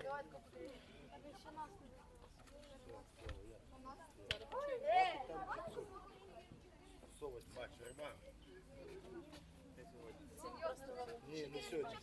Давай купи. Совать. Ні, не сьогодні.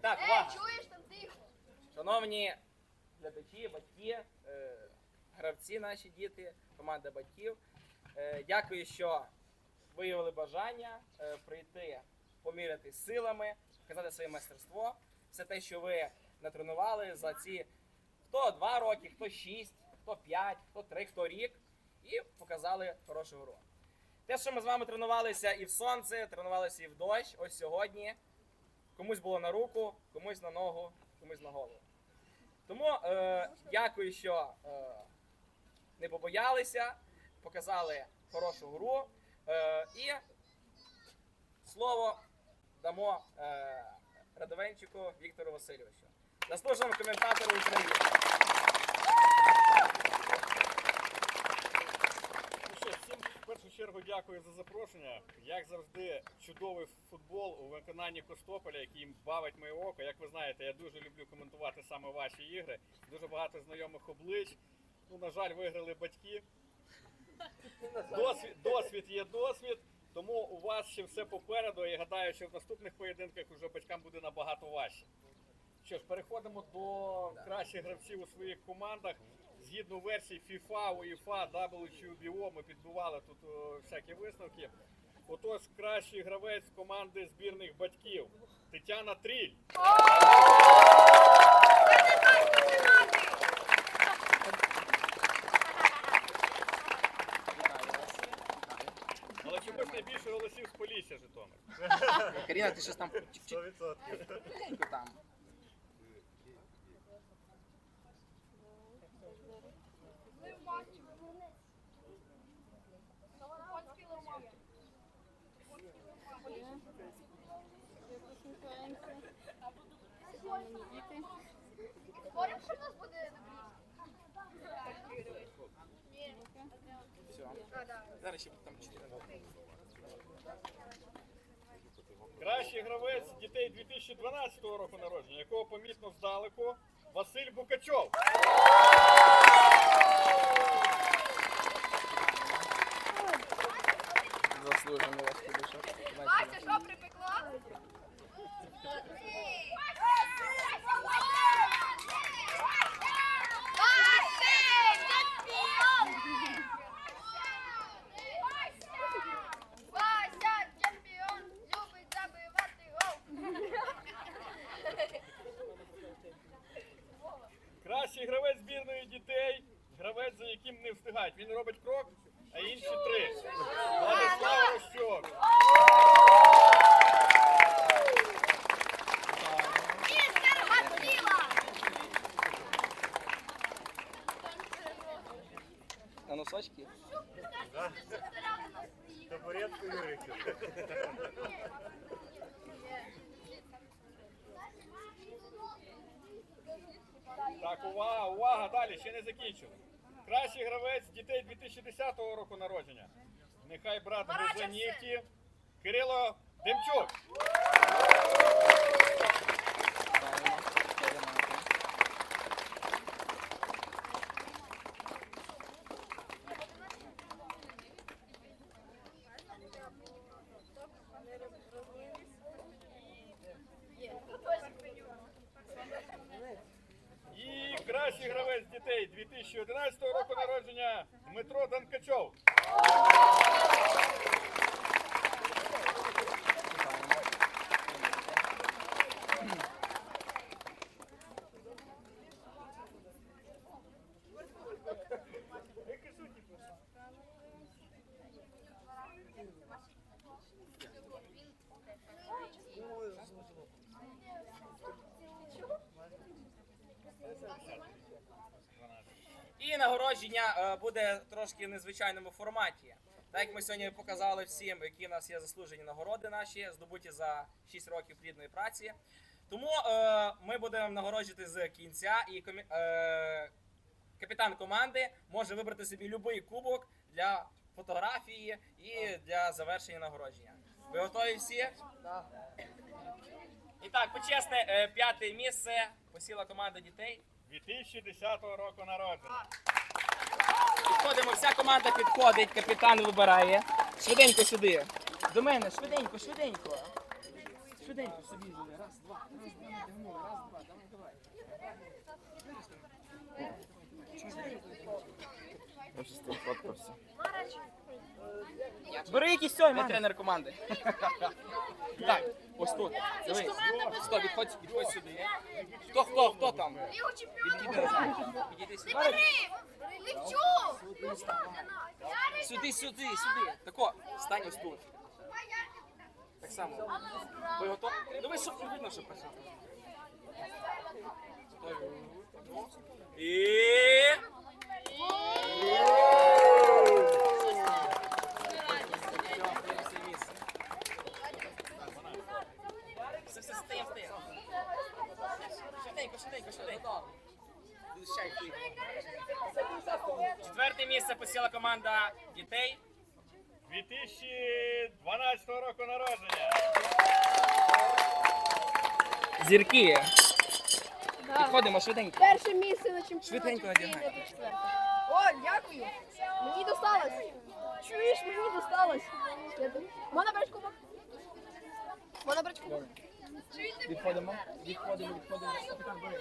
Так, увага. чуєш там тихо? Шановні глядачі, батьки, е, гравці, наші діти, команда батьків. е, Дякую, що виявили бажання е, прийти, поміряти силами, показати своє майстерство. Все те, що ви натренували за ці хто два роки, хто шість, хто п'ять, хто три, хто рік, і показали хорошу гру. Те, що ми з вами тренувалися і в сонце, тренувалися і в дощ, ось сьогодні. Комусь було на руку, комусь на ногу, комусь на голову. Тому е, дякую, що е, не побоялися, показали хорошу гру. Е, і слово дамо е, Радовенчику Віктору Васильовичу, заслуженому коментатору України. Ну що, всім в першу чергу дякую за запрошення. Як завжди, чудовий футбол у виконанні Костополя, який бавить моє око. Як ви знаєте, я дуже люблю коментувати саме ваші ігри. Дуже багато знайомих облич. Ну, на жаль, виграли батьки. Досвід, досвід є досвід, тому у вас ще все попереду. І гадаю, що в наступних поєдинках уже батькам буде набагато важче. Що ж, переходимо до кращих гравців у своїх командах. Згідно версій FIFA, UEFA, WBO, ми підбивали тут о, всякі висновки. Отож, кращий гравець команди збірних батьків Тетяна Тріль. Але чомусь найбільше голосів з Полісся Житомир. Каріна, ти щось там чуть-чуть 100%. тихенько там. Спорим, що в нас буде. Все. Зараз ще там 4 Кращий гравець дітей 2012 року народження, якого помітно здалеку Василь Букачов. Заслужено вас підійшов. Бачиш, що припекло? Так, увага, увага, далі, ще не закінчили. Кращий гравець дітей 2010 року народження. Нехай брат Барача. Кирило Демчук. І кращий гравець дітей 2011 року народження Дмитро Данкачов. І нагородження е, буде трошки в незвичайному форматі. Так як ми сьогодні показали всім, які в нас є заслужені нагороди наші, здобуті за 6 років плідної праці. Тому е, ми будемо нагороджувати з кінця, і комі... е, капітан команди може вибрати собі будь-який кубок для фотографії і для завершення нагородження. Ви готові всі? І так, почесне е, п'яте місце посіла команда дітей. 2010 року народження. Підходимо, вся команда підходить, капітан вибирає. Швиденько сюди. До мене, швиденько, швиденько. Швиденько собі сюди. Раз, два, раз, два. Раз, два, давай, давай. Бери якийсь сьомий. Ми тренер команди. Так, ось тут. Дивись. Стоп, підходь, підходь сюди. Хто, хто, хто там? Підійди назад. Підійди сюди. Бери! Левчук! Сюди, сюди, сюди. Тако, стань ось тут. Так само. Ви готові? Ну ви щоб не видно, що писати. І... Все, все, стаємо, стаємо. Швиденько, швиденько, швиденько. Четверте місце посіла команда дітей. 2012 року народження. Зірки. Підходимо швиденько. Перше місце на чемпіонаті Швиденько України четверте. О, дякую. Мені досталось. Чуєш, мені досталось. Можна брати кубок? Можна брати кубок? Відходимо. Відходимо, відходимо. Капітан, бери.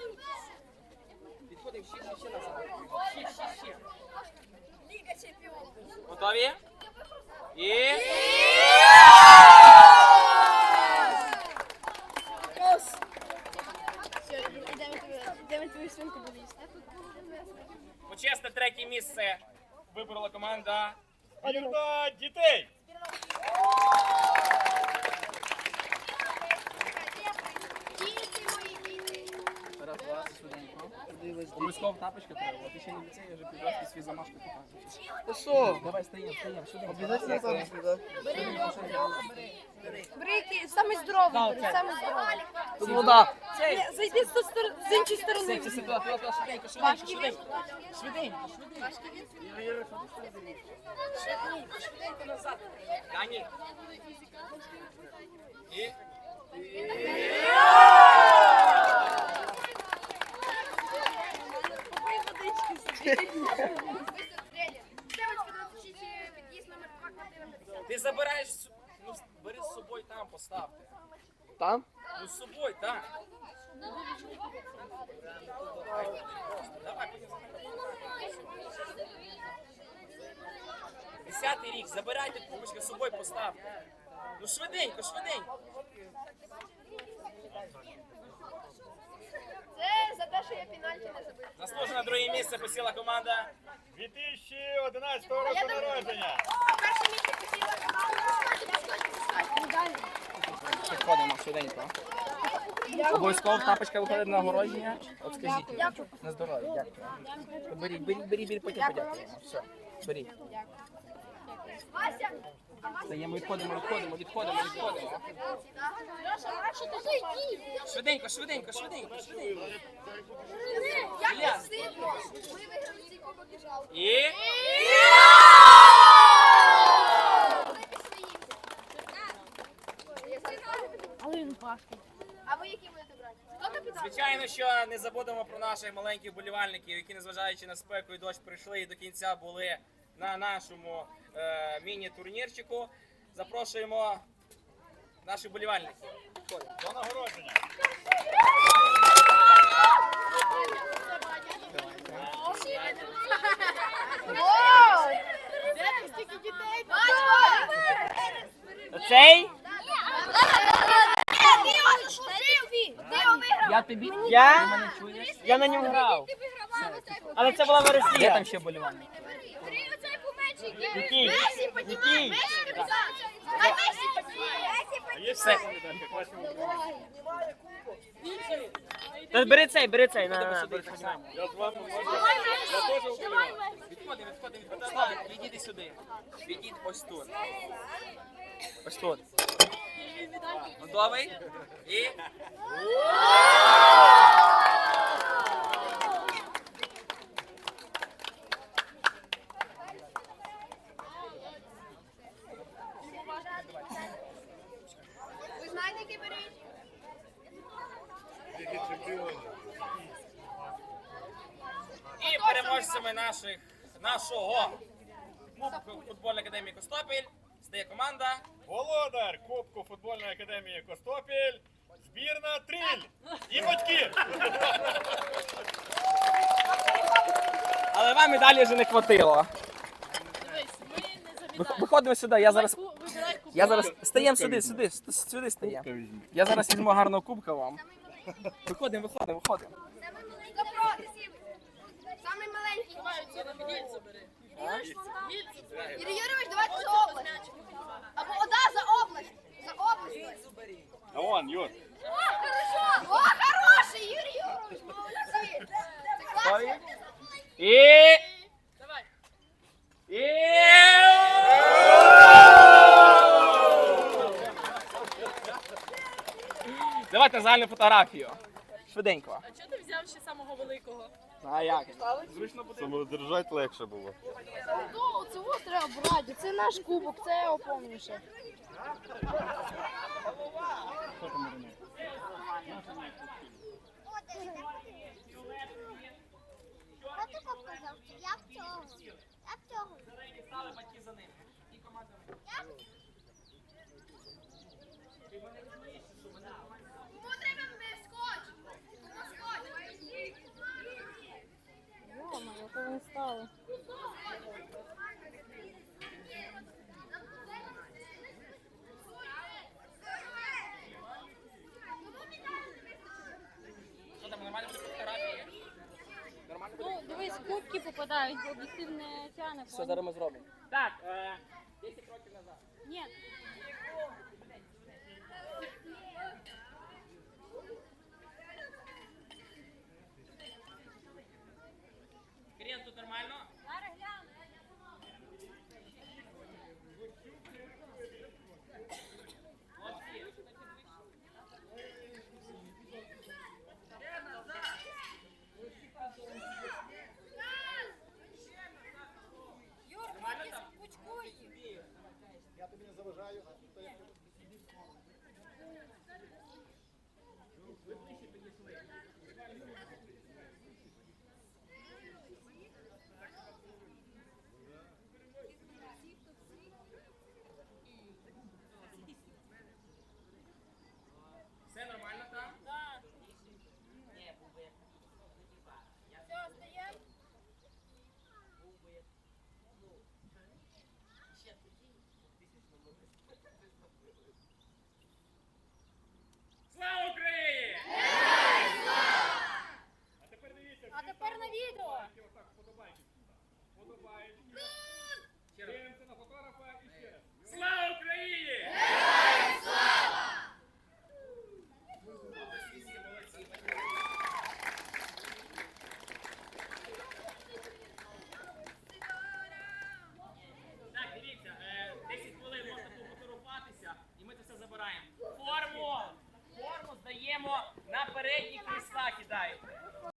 Відходимо ще, ще, ще назад. Ще, ще, ще. Готові? І... Крос. Все, йдемо тебе- йдемо твою свинку буду їсти. Почесне третє місце виборола команда. Вірна дітей. Діти мої діти. Раз, два, швиденько. Обов'язково тапочка треба, бо ти ще підрости свій замашку показую. Ти що? Давай, стаємо, стаємо, швиденько. Обязательно тапочки, да? Бери який, самий здоровий, бери, самий здоровий. Тут вода. Цей, Зайди з сторони- з іншої сторони. швиденько, швиденько. Швиденько, швиденько. Швиденько, швиденько назад. Дані. І... Забираєш, ну, бери з собою там, поставте. Там? Ну, з собою, так. Давай, потім Десятий рік, забирайте кубочки з собою, поставте. Ну швиденько, швиденько. Це за те, що я пенальті не забив. Заслужено друге місце посіла команда. 2011 року народження. Підходимо швиденько. Обов'язково тапочка виходить на огородження. От скажіть. На здоров'я, дякую. Беріть, беріть, беріть, беріть, потім подякуємо. Все, беріть. Стаємо, відходимо, відходимо, відходимо, відходимо. Швиденько, швиденько, швиденько, швиденько. Як не сильно. Ми виграли цей кубок і жалко. А ви які будете брати? Хто капітан? Звичайно, що не забудемо про наших маленьких болівальників, які, незважаючи на спеку і дощ, прийшли і до кінця були на нашому е, міні-турнірчику. Запрошуємо наших болівальників. До нагородження. Де там стільки дітей? Цей? Я тобі. Я? Ти мене чуєш? Я на ньому грав. Ти вигравав оцей Але це була вересія. там ще болівальник? Бери оцей поменший. Який? Месі піднімай! Месі! Хай Месі піднімає! Все. Та бери цей, бери цей. На, Підходимо на, бери. починаємо. Я з вами можу. Я теж вболіваю. Відходимо, відходимо, відходимо. Відійди сюди. Відійди ось тут. Ось тут. Готовий? І. Ви знаєте, які беріть? І переможцями наших нашого футбольної академії Костопіль стає команда. Володар Кубку футбольної академії Костопіль. Збірна Тріль і батьки. Але вам медалі вже не хватило. Вих- Виходимо сюди, я зараз. Я зараз стаємо сюди, сюди, с- сюди стаємо. Я зараз візьму гарного кубка вам. Виходимо, виходимо, виходимо. Самий маленький. Мені забери. Юрій Юрійович, давайте за область. Або ОДА за область. За область. А вон, Юр. О, хорошо. О, хороший, Юрій Юрійович, молодці. Це класно. І. Давай. І. Давайте загальну фотографію. Швиденько. А чого ти взяв ще самого великого? А як? Зручно буде. Самодержать легше було. Ну, цього треба брати. Це наш кубок, це я опомніше. Сказав? Як цього? Як цього? Стали батьки за ним. І команда. Вони стали. Що там, нормально буде фотографії? Нормально буде? Ну, дивись, кубки попадають, бо об'єктив не тяне. Все, зараз ми зробимо. Так, е, 10 років назад. Ні,